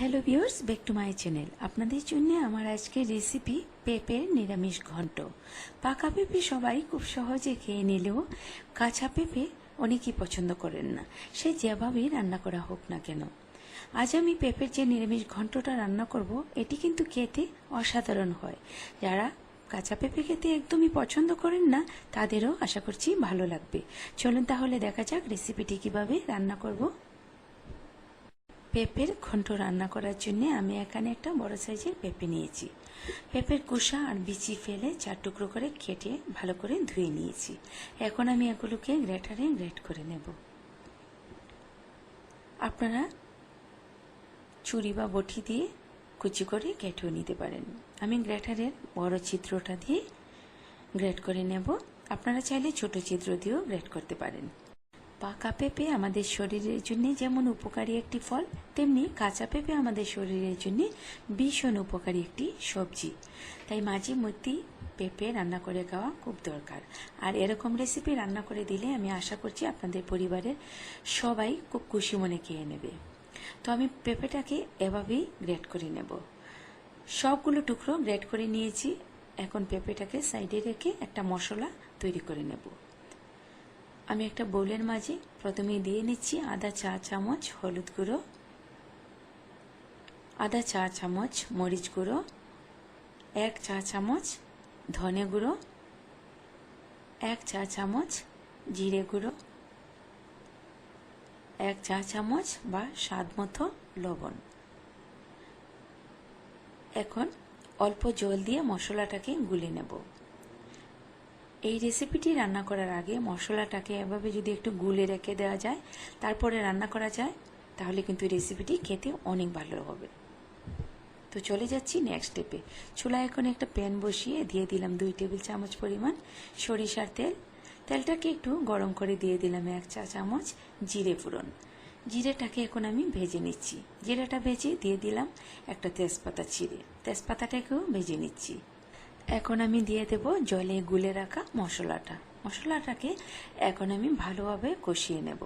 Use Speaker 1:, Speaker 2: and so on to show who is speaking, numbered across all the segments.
Speaker 1: Hello viewers, back to my channel. আপনাদের জন্য আমার আজকের রেসিপি পেঁপের নিরামিষ ঘন্ট। পাকা পেঁপে সবাই খুব সহজে খেয়ে নিলেও কাঁচা পেঁপে অনেকেই পছন্দ করেন না। সে যেভাবেই রান্না করা হোক না কেন। আজ আমি পেঁপের যে নিরামিষ ঘন্টটা রান্না করব, এটি কিন্তু খেতে অসাধারণ হয়। যারা কাঁচা পেঁপে খেতে একদমই পছন্দ করেন না, তাদেরও আশা করছি ভালো লাগবে। চলুন তাহলে দেখা যাক রেসিপিটি কীভাবে রান্না করব। পেঁপের ঘন্ট রান্না করার জন্য আমি এখানে একটা বড় সাইজের পেঁপে নিয়েছি। পেঁপের কুসা আর বিচি ফেলে চার টুকরো করে কেটে ভালো করে ধুয়ে নিয়েছি। এখন আমি এগুলোকে গ্রেটারে গ্রেট করে নেব। আপনারা ছুরি বা বটি দিয়ে কুচি করে কেটেও নিতে পারেন। আমি গ্রেটারের বড় চিত্রটা দিয়ে গ্রেট করে নেব। আপনারা চাইলে ছোট চিত্র দিয়েও গ্রেট করতে পারেন। পাকা পেঁপে আমাদের শরীরের জন্য যেমন উপকারী একটি ফল, তেমনি কাঁচা পেঁপে আমাদের শরীরের জন্য ভীষণ উপকারী একটি সবজি। তাই মাঝে মধ্যেই পেঁপে রান্না করে খাওয়া খুব দরকার। আর এরকম রেসিপি রান্না করে দিলে আমি আশা করছি আপনাদের পরিবারের সবাই খুব খুশি মনে খেয়ে নেবে। তো আমি পেঁপেটাকে এভাবেই গ্রেট করে নেব। সবগুলো টুকরো গ্রেট করে নিয়েছি। এখন পেঁপেটাকে সাইডে রেখে একটা মশলা তৈরি করে নেব। আমি একটা বোলের মাঝে প্রথমে দিয়ে নিচ্ছি আদা চা চামচ, হলুদ গুঁড়ো, আদা চা চামচ, মরিচ গুঁড়ো, এক চা চামচ ধনে গুঁড়ো, এক চা চামচ জিরে গুঁড়ো, এক চা চামচ বা স্বাদ মতো লবণ। এখন অল্প জল দিয়ে মশলাটাকে গুলে নেব। এই রেসিপিটি রান্না করার আগে মশলাটাকে এভাবে যদি একটু গুলে রেখে দেওয়া যায়, তারপরে রান্না করা যায়, তাহলে কিন্তু রেসিপিটি খেতে অনেক ভালো হবে। তো চলে যাচ্ছি নেক্সট স্টেপে চুলা এখন একটা প্যান বসিয়ে দিয়ে দিলাম দুই টেবিল চামচ পরিমাণ সরিষার তেল। তেলটাকে একটু গরম করে দিয়ে দিলাম এক চা চামচ জিরে ফোড়ন। জিরেটাকে এখন আমি ভেজে নিচ্ছি। জিরেটা ভেজে দিয়ে দিলাম একটা তেজপাতা চিড়ে তেজপাতাটাকেও ভেজে নিচ্ছি। এখন আমি দিয়ে দেব জলে গুলে রাখা মশলাটা। মশলাটাকে এখন আমি ভালোভাবে কষিয়ে নেব।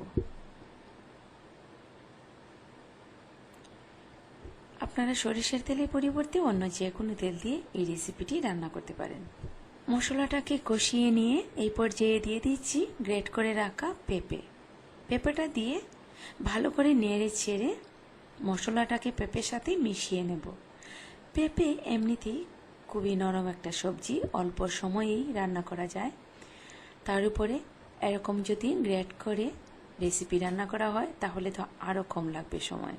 Speaker 1: আপনারা সরিষার তেলের পরিবর্তে অন্য যে কোনো তেল দিয়ে এই রেসিপিটি রান্না করতে পারেন। মশলাটাকে কষিয়ে নিয়ে এই পর্যায়ে দিয়ে দিচ্ছি গ্রেট করে রাখা পেঁপে। পেঁপেটা দিয়ে ভালো করে নেড়ে ছেড়ে মশলাটাকে পেঁপের সাথে মিশিয়ে নেব। পেঁপে এমনিতেই খুবই নরম একটা সবজি, অল্প সময়েই রান্না করা যায়। তার উপরে এরকম যদি গ্রেট করে রেসিপি রান্না করা হয়, তাহলে তো আরও কম লাগবে সময়।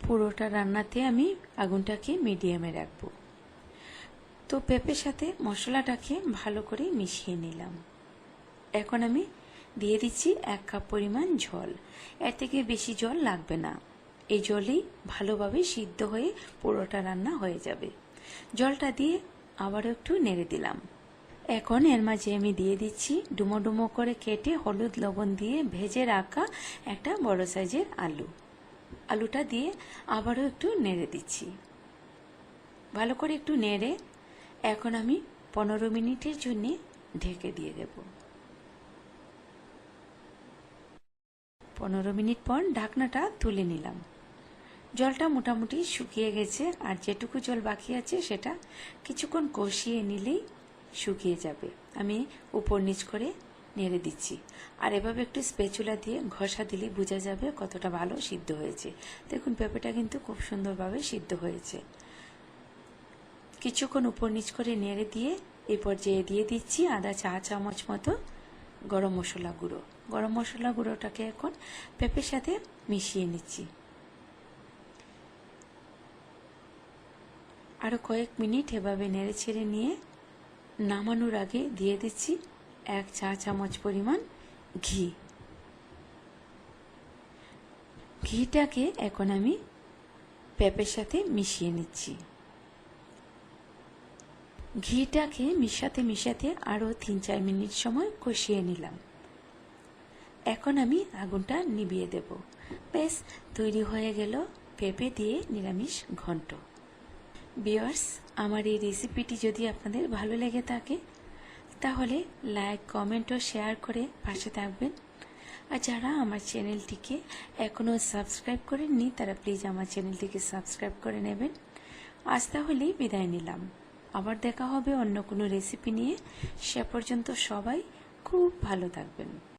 Speaker 1: পুরোটা রান্নাতে আমি আগুনটাকে মিডিয়ামে রাখব। তো পেঁপের সাথে মশলাটাকে ভালো করে মিশিয়ে নিলাম। এখন আমি দিয়ে দিচ্ছি এক কাপ পরিমাণ জল। এর থেকে বেশি জল লাগবে না। এই জলেই ভালোভাবে সিদ্ধ হয়ে পুরোটা রান্না হয়ে যাবে। জলটা দিয়ে আবারও একটু নেড়ে দিলাম। এখন এর মাঝে আমি দিয়ে দিচ্ছি ডুমো ডুমো করে কেটে হলুদ লবণ দিয়ে ভেজে রাখা একটা বড় সাইজের আলু। আলুটা দিয়ে আবারও একটু নেড়ে দিচ্ছি। ভালো করে একটু নেড়ে এখন আমি পনেরো মিনিটের জন্যে ঢেকে দিয়ে দেব। পনেরো মিনিট পর ঢাকনাটা তুলে নিলাম। জলটা মোটামুটি শুকিয়ে গেছে, আর যেটুকু জল বাকি আছে সেটা কিছুক্ষণ কষিয়ে নিলেই শুকিয়ে যাবে। আমি উপর নিচ করে নেড়ে দিচ্ছি। আর এভাবে একটু স্পেচুলা দিয়ে ঘষা দিলে বোঝা যাবে কতটা ভালো সিদ্ধ হয়েছে। দেখুন, পেঁপেটা কিন্তু খুব সুন্দরভাবে সিদ্ধ হয়েছে। কিছুক্ষণ উপর নিচ করে নেড়ে দিয়ে এই পর্যায়ে দিয়ে দিচ্ছি আদা চা চামচ মতো গরম মশলা গুঁড়ো। গরম মশলা গুঁড়োটাকে এখন পেঁপের সাথে মিশিয়ে নিচ্ছি। আরও কয়েক মিনিট এভাবে নেড়ে ছেড়ে নিয়ে নামানোর আগে দিয়ে দিচ্ছি এক চা চামচ পরিমাণ ঘি। ঘিটাকে এখন আমি পেঁপের সাথে মিশিয়ে নিচ্ছি। ঘিটাকে মিশাতে মিশাতে আরও তিন চার মিনিট সময় কষিয়ে নিলাম। এখন আমি আগুনটা নিভিয়ে দেব। বেশ, তৈরি হয়ে গেল পেঁপে দিয়ে নিরামিষ ঘন্ট। বিয়ার্স আমার এই রেসিপিটি যদি আপনাদের ভালো লেগে থাকে, তাহলে লাইক, কমেন্ট ও শেয়ার করে পাশে থাকবেন। আর যারা আমার চ্যানেলটিকে এখনও সাবস্ক্রাইব করেননি, তারা প্লিজ আমার চ্যানেলটিকে সাবস্ক্রাইব করে নেবেন। আজ তাহলেই বিদায় নিলাম। আবার দেখা হবে অন্য কোনো রেসিপি নিয়ে। সে পর্যন্ত সবাই খুব ভালো থাকবেন।